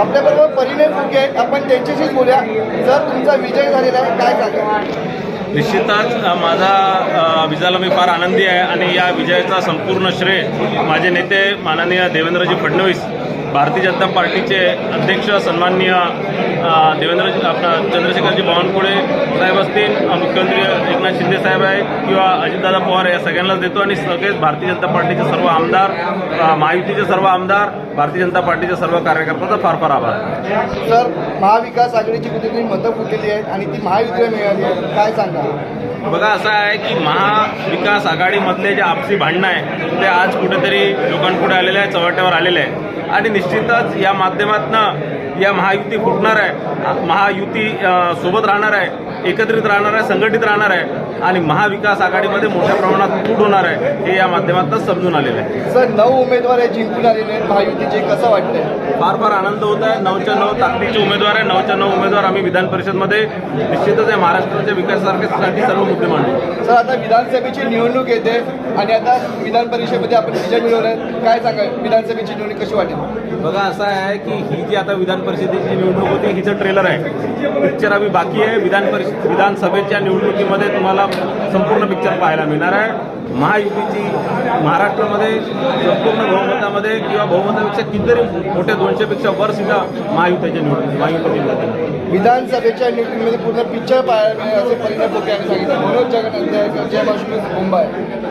आपल्याबरोबर परिणय फुके आहेत. आपण त्यांच्याशीच बोलूया. जर तुमचा विजय झालेला आहे. काय सांगा निश्चितच माझा विजयाला मी फार आनंदी आहे आणि या विजयाचा संपूर्ण श्रेय माझे नेते माननीय देवेंद्रजी फडणवीस भारतीय जनता पार्टीचे अध्यक्ष सन्माननीय देवेंद्र आपला चंद्रशेखरजी बावनकुळे साहेब असतील मुख्यमंत्री एकनाथ शिंदे साहेब आहेत किंवा अजितदादा पवार या सगळ्यांनाच देतो. आणि सगळेच भारतीय जनता पार्टीचे सर्व आमदार महायुतीचे सर्व आमदार भारतीय जनता पार्टीचे सर्व कार्यकर्त्यांचा फार फार आभार. सर महाविकास आघाडीची कुठेतरी मतं फुटलेली आहेत आणि ती महायुतीला मिळाली आहे काय सांगा बघा असं आहे की महाविकास आघाडीमधले जे आपसी भांडणं आहे ते आज कुठेतरी लोकांपुढे आलेले आहे चव्हाट्यावर आलेले आहे आणि निश्चितच या माध्यमातनं या महायुती फुटणार आहे. महायुती सोबत राहणार आहे एकत्रित राहणार आहे संघटित राहणार आहे. आणि महाविकास आघाडीमध्ये मोठ्या प्रमाणात फूट होणार आहे हे या माध्यमातून समजून आलेलं आहे. सर नऊ उमेदवार हे जिंकून आलेले आहेत. महायुतीचे कसं वाटतंय? फार फार आनंद होत आहे. नऊच्या नऊ ताकदीचे उमेदवार आहे. नऊच्या नऊ उमेदवार आम्ही विधान परिषदमध्ये निश्चितच या महाराष्ट्राच्या विकासासाठी सर्व मुद्दे मांडू. सर आता विधानसभेची निवडणूक येते आणि आता विधान परिषदेमध्ये आपण विजय मिळवलाय काय सांगा विधानसभेची निवडणूक कशी वाटेल? बघा असं आहे की ही जी आता विधान परिषदेची निवडणूक होती हिचं ट्रेलर आहे. पिक्चर आम्ही बाकी आहे विधान परिषद विधानसभेच्या निवडणुकीमध्ये तुम्हाला संपूर्ण पिक्चर पाहायला मिळणार आहे. महायुतीची महाराष्ट्रामध्ये संपूर्ण बहुमतामध्ये किंवा बहुमतापेक्षा कितीतरी मोठ्या दोनशेपेक्षा वर सुद्धा महायुतीच्या निवडणूक महायुतीतील विधानसभेच्या निवडणुकीमध्ये पूर्ण पिक्चर पाहायला मिळेल असे परिणाम मनोज जगन्नाथ जय मुंबई.